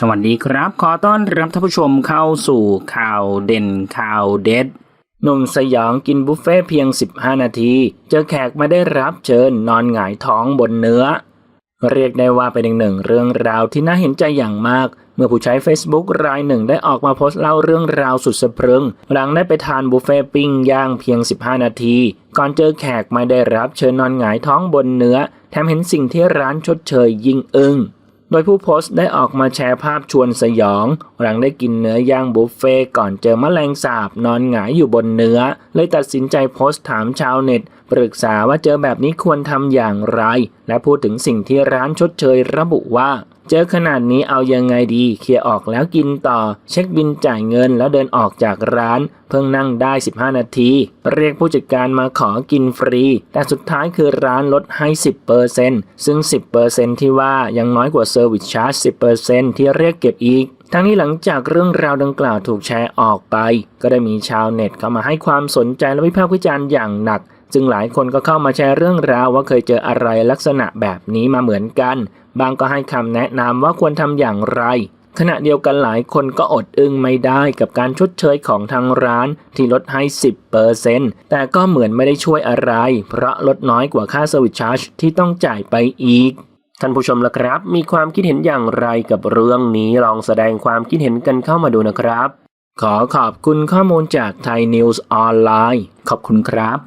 สวัสดีครับ ขอต้อนรับท่านผู้ชมเข้าสู่ข่าวเด่นข่าวเด็ดหนุ่มสยองกินบุฟเฟ่เพียง 15 นาที เจอแขกไม่ได้รับเชิญนอนหงายท้องบนเนื้อ เรียกได้ว่าเป็นหนึ่งเรื่องราวที่น่าเห็นใจอย่างมาก เมื่อผู้ใช้ Facebook รายหนึ่งได้ออกมาโพสต์เล่าเรื่องราวสุดสะพรึง หลังได้ไปทานบุฟเฟ่ปิ้งย่างเพียง 15 นาที ก่อนเจอแขกไม่ได้รับเชิญนอนหงายท้องบนเนื้อ แถมเห็นสิ่งที่ร้านชดเชยยิ่งอึง้ง โดยผู้โพสต์ได้ออกมาแชร์ภาพชวนสยอง หลังได้กินเนื้อย่างบุฟเฟ่ก่อนเจอแมลงสาบนอนหงายอยู่บนเนื้อ เลยตัดสินใจโพสต์ถามชาวเน็ต ปรึกษาว่าเจอแบบนี้ควรทำอย่างไร และพูดถึงสิ่งที่ร้านชดเชยระบุว่า เจอขนาดนี้เอายังไงดี เคลียร์ออกแล้วกินต่อ เช็คบินจ่ายเงินแล้วเดินออกจากร้าน เพิ่งนั่งได้ 15 นาที เรียกผู้จัดการมาขอกินฟรี แต่สุดท้ายคือร้านลดให้ 10%ซึ่ง 10%ที่ว่ายังน้อยกว่าเซอร์วิสชาร์จ 10%ที่เรียกเก็บอีกทั้งนี้หลังจากเรื่องราวดังกล่าวถูกแชร์ออกไป ก็ได้มีชาวเน็ตเข้ามาให้ความสนใจและวิพากษ์วิจารณ์อย่างหนัก จึงหลายคนก็เข้ามาแชร์เรื่องราวว่าเคยเจออะไรลักษณะแบบนี้มาเหมือนกัน บางก็ให้คำแนะนำว่าควรทำอย่างไร ขณะเดียวกันหลายคนก็อดอึ้งไม่ได้กับการชดเชยของทางร้านที่ลดให้ 10%แต่ก็เหมือนไม่ได้ช่วยอะไร เพราะลดน้อยกว่าค่าเซอร์วิสชาร์จที่ต้องจ่ายไปอีกท่านผู้ชมละครับ มีความคิดเห็นอย่างไรกับเรื่องนี้ลองแสดงความคิดเห็นกันเข้ามาดูนะครับ ขอขอบคุณข้อมูลจากไทยนิวส์ออนไลน์ขอบคุณครับ